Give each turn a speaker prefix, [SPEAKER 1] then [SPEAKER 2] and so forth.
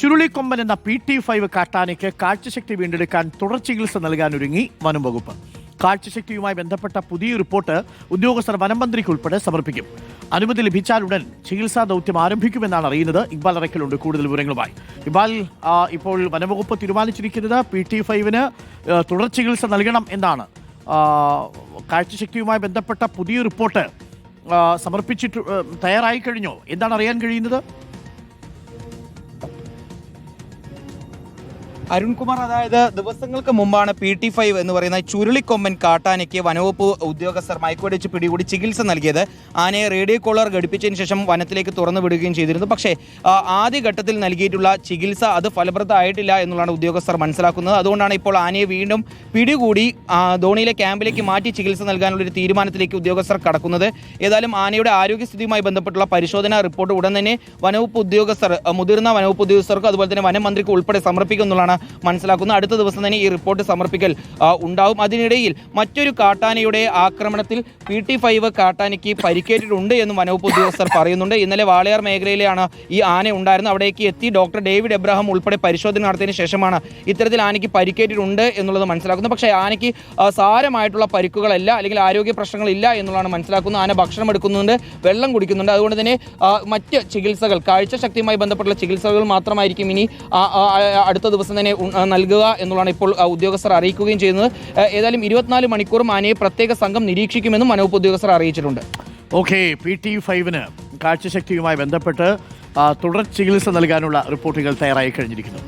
[SPEAKER 1] ചുരുളിക്കൊമ്പൻ എന്ന P T five കാട്ടാനയ്ക്ക് കാഴ്ചശക്തി വീണ്ടെടുക്കാൻ തുടർ ചികിത്സ നൽകാനൊരുങ്ങി വനം വകുപ്പ്. കാഴ്ചശക്തിയുമായി ബന്ധപ്പെട്ട പുതിയ റിപ്പോർട്ട് ഉദ്യോഗസ്ഥർ വനം മന്ത്രിക്ക് ഉൾപ്പെടെ സമർപ്പിക്കും. അനുമതി ലഭിച്ചാലുടൻ ചികിത്സാ ദൗത്യം ആരംഭിക്കുമെന്നാണ് അറിയുന്നത്. ഇക്ബാൽ അറക്കലുണ്ട് കൂടുതൽ വിവരങ്ങളുമായി. ഇക്ബാൽ ഇപ്പോൾ വനംവകുപ്പ് തീരുമാനിച്ചിരിക്കുന്നത് പി ടി ഫൈവിന് തുടർ ചികിത്സ നൽകണം എന്നാണ്. കാഴ്ചശക്തിയുമായി ബന്ധപ്പെട്ട പുതിയ റിപ്പോർട്ട് സമർപ്പിച്ചിട്ട് തയ്യാറായി കഴിഞ്ഞോ? എന്താണ് അറിയാൻ കഴിയുന്നത്?
[SPEAKER 2] അരുൺകുമാർ അതായത് ദിവസങ്ങൾക്ക് മുമ്പാണ് പി ടി ഫൈവ് എന്ന് പറയുന്ന ചുരുളിക്കൊമ്പൻ കാട്ടാനയ്ക്ക് വനവകുപ്പ് ഉദ്യോഗസ്ഥർ മയക്കുവെടിച്ച് പിടികൂടി ചികിത്സ നൽകിയത്. ആനയെ റേഡിയോ കോളർ ഘടിപ്പിച്ചതിന് ശേഷം വനത്തിലേക്ക് തുറന്നു വിടുകയും ചെയ്തിരുന്നു. പക്ഷേ ആദ്യഘട്ടത്തിൽ നൽകിയിട്ടുള്ള ചികിത്സ അത് ഫലപ്രദമായിട്ടില്ല എന്നുള്ളതാണ് ഉദ്യോഗസ്ഥർ മനസ്സിലാക്കുന്നത്. അതുകൊണ്ടാണ് ഇപ്പോൾ ആനയെ വീണ്ടും പിടികൂടി ധോണിയിലെ ക്യാമ്പിലേക്ക് മാറ്റി ചികിത്സ നൽകാനുള്ള ഒരു തീരുമാനത്തിലേക്ക് ഉദ്യോഗസ്ഥർ കടക്കുന്നത്. ഏതായാലും ആനയുടെ ആരോഗ്യസ്ഥിതിയുമായി ബന്ധപ്പെട്ടുള്ള പരിശോധനാ റിപ്പോർട്ട് ഉടൻ തന്നെ വനവകുപ്പ് ഉദ്യോഗസ്ഥർ മുതിർന്ന വനവകുപ്പ് ഉദ്യോഗസ്ഥർക്കും അതുപോലെ തന്നെ വനം മന്ത്രിക്ക് ഉൾപ്പെടെ സമർപ്പിക്കും എന്നുള്ളതാണ് മനസ്സിലാക്കുന്നത് അടുത്ത ദിവസം തന്നെ ഈ റിപ്പോർട്ട് സമർപ്പിക്കൽ ഉണ്ടാവും. അതിനിടയിൽ മറ്റൊരു കാട്ടാനയുടെ ആക്രമണത്തിൽ പി ടി ഫൈവ് കാട്ടാനയ്ക്ക് പരിക്കേറ്റിട്ടുണ്ട് എന്ന് വനവകുപ്പ് ഉദ്യോഗസ്ഥർ പറയുന്നുണ്ട്. ഇന്നലെ വാളയാർ മേഖലയിലാണ് ഈ ആന ഉണ്ടായിരുന്നത്. അവിടേക്ക് എത്തി ഡോക്ടർ ഡേവിഡ് എബ്രഹാം ഉൾപ്പെടെ പരിശോധന നടത്തിയതിനു ശേഷമാണ് ഇത്തരത്തിൽ ആനയ്ക്ക് പരിക്കേറ്റിട്ടുണ്ട് എന്നുള്ളത് മനസ്സിലാക്കുന്നത് പക്ഷേ ആനയ്ക്ക് സാരമായിട്ടുള്ള പരിക്കുകളല്ല അല്ലെങ്കിൽ ആരോഗ്യ പ്രശ്നങ്ങളില്ല എന്നുള്ളതാണ് മനസ്സിലാക്കുന്നത്. ആന ഭക്ഷണം എടുക്കുന്നുണ്ട് വെള്ളം കുടിക്കുന്നുണ്ട്. അതുകൊണ്ട് തന്നെ മറ്റ് ചികിത്സകൾ കാഴ്ച കാഴ്ചശക്തിയുമായി ബന്ധപ്പെട്ടുള്ള ചികിത്സകൾ മാത്രമായിരിക്കും ഇനി അടുത്ത ദിവസം തന്നെ ആ, നൽകുക എന്നുള്ളതാണ് ഇപ്പോൾ ഉദ്യോഗസ്ഥർ അറിയിക്കുകയും ചെയ്യുന്നത്. ഏതായാലും ഇരുപത്തിനാല് മണിക്കൂറും ആനയെ പ്രത്യേക സംഘം നിരീക്ഷിക്കുമെന്നും വനവകുപ്പ് ഉദ്യോഗസ്ഥർ അറിയിച്ചിട്ടുണ്ട്.
[SPEAKER 1] ഓക്കെ പി ടി ഫൈവിന് കാഴ്ചശക്തിയുമായി ബന്ധപ്പെട്ട് തുടർ ചികിത്സ നൽകാനുള്ള റിപ്പോർട്ടുകൾ തയ്യാറായി കഴിഞ്ഞിരിക്കുന്നു.